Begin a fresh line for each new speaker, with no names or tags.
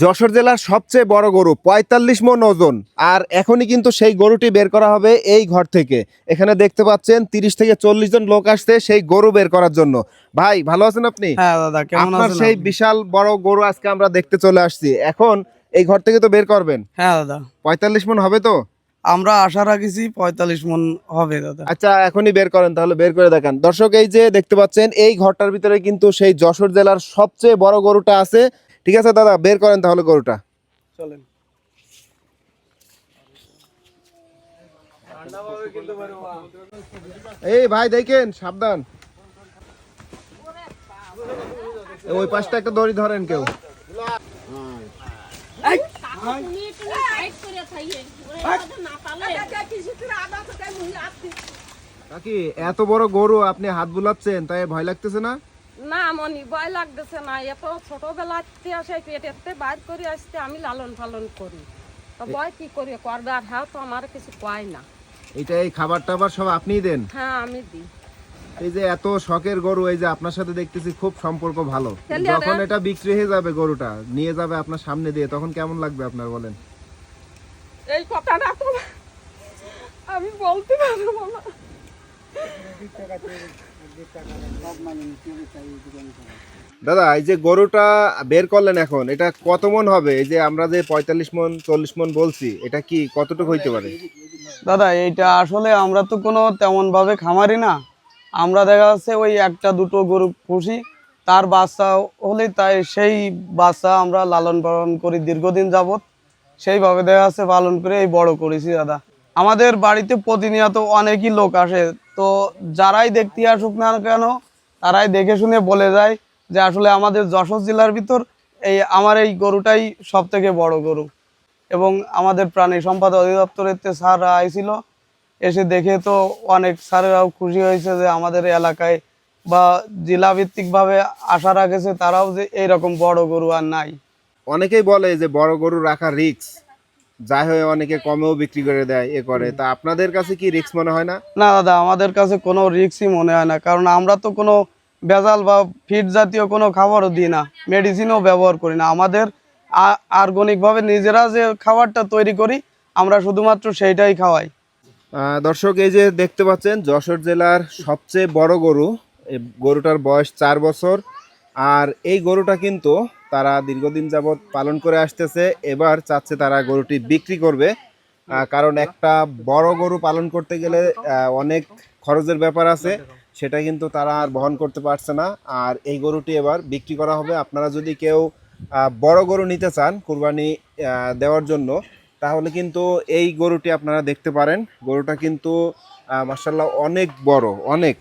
যশোর জেলার সবচেয়ে বড় গরু পঁয়তাল্লিশ মন ওজন। আর এখনই কিন্তু সেই গরুটি বের করা হবে এই ঘর থেকে। এখানে দেখতে পাচ্ছেন তিরিশ থেকে চল্লিশ জন লোক আসছে সেই গরু বের করার জন্য। ভাই ভালো আছেন আপনি?
হ্যাঁ
আপনার সেই বিশাল বড় গরু আজকে আমরা দেখতে চলে আসছি। এখন এই ঘর থেকে তো বের করবেন?
হ্যাঁ দাদা।
পঁয়তাল্লিশ মন হবে তো?
আমরা আশা রাখেছি পঁয়তাল্লিশ মন হবে দাদা।
আচ্ছা এখনই বের করেন তাহলে বের করে দেখান। দর্শক এই যে দেখতে পাচ্ছেন এই ঘরটার ভিতরে কিন্তু সেই যশোর জেলার সবচেয়ে বড় গরুটা আছে। ঠিক আছে দাদা বের করেন তাহলে গরুটা।
চলেন।
এই ভাই দেখেন সাবধান। ওই পাশটা একটা দড়ি ধরেন কেউ।
না পালে।
কাকি এত বড় গরু আপনি হাত বুলাচ্ছেন তাই ভয় লাগতেছে না?
না মনি ভয় লাগতেছে না। এত ছোটবেলাতে আসে পেটেতে বাইর করে আসতে আমি লালন পালন করি। তো ভয় কি করি করবে? আর হ্যাঁ তো আমার কিছু কয় না।
এটা এই খাবার টাবার সব আপনিই দেন?
হ্যাঁ আমি দিই।
এই যে এত শখের গরু এই যে আপনার সাথে দেখতেছি খুব সম্পর্ক ভালো। যখন এটা বিক্রি হয়ে যাবে গরুটা নিয়ে যাবে আপনার সামনে দিয়ে তখন কেমন লাগবে আপনার বলেন?
এই কথাটা তো আমি বলতে পারব না।
দাদা এই যে গরুটা বের করলেন এখন এটা কত মন হবে? এই যে আমরা যে পঁয়তাল্লিশ মন চল্লিশ মন বলছি এটা কি কতটুকু হইতে পারে?
দাদা এইটা আসলে আমরা তো কোনো তেমন ভাবে খামারি না। আমরা দেখা যাচ্ছে ওই একটা দুটো গরু পুষি, তার বাচ্চা হলে তাই সেই বাচ্চা আমরা লালন পালন করি দীর্ঘদিন যাবত সেইভাবে দেখা যাচ্ছে পালন করে এই বড় করেছি দাদা। আমাদের বাড়িতে প্রতিনিয়ত অনেকই লোক আসে, তো যারাই দেখতে আসুক না কেন, তারাই দেখে শুনে বলে যায় যে আসলে আমাদের যশোর জেলার ভিতর এই আমার এই গরুটাই সব থেকে বড় গরু। এবং আমাদের প্রাণী সম্পদ অধিদপ্তরের স্যাররা আইছিল এসে দেখে তো অনেক স্যারেরাও খুশি হয়েছে যে আমাদের এলাকায় বা জেলাভিত্তিকভাবে আশা রাখেছে তারাও যে এইরকম বড় গরু আর নাই।
অনেকেই বলে যে বড় গরু রাখা রিক্স যাই হয় অনেকে কমেও বিক্রি করে দেয় এ করে। তা আপনাদের কাছে কি রিক্স মনে হয় না?
না দাদা আমাদের কাছে কোনো রিক্সই মনে হয় না কারণ আমরা তো কোনো ভেজাল বা ফিড জাতীয় কোনো খাবারও দিই না মেডিসিনও ব্যবহার করি না। আমাদের আর্গনিকভাবে নিজেরা যে খাবারটা তৈরি করি আমরা শুধুমাত্র সেইটাই খাওয়াই।
দর্শক, এই যে দেখতে পাচ্ছেন, যশোর জেলার সবচেয়ে বড় গরু। এই গরুটার বয়স চার বছর। আর এই গরুটা কিন্তু তারা দীর্ঘদিন যাবৎ পালন করে আসতেছে। এবার চাচ্ছে তারা গরুটি বিক্রি করবে। কারণ একটা বড় গরু পালন করতে গেলে অনেক খরচের ব্যাপার আছে। সেটা কিন্তু তারা আর বহন করতে পারছে না। আর এই গরুটি এবার বিক্রি করা হবে। আপনারা যদি কেউ বড় গরু নিতে চান কুরবানি দেওয়ার জন্য তাহলে কিন্তু এই গরুটি আপনারা দেখতে পারেন। গরুটা কিন্তু মার্শাল্লাহ অনেক বড় অনেক।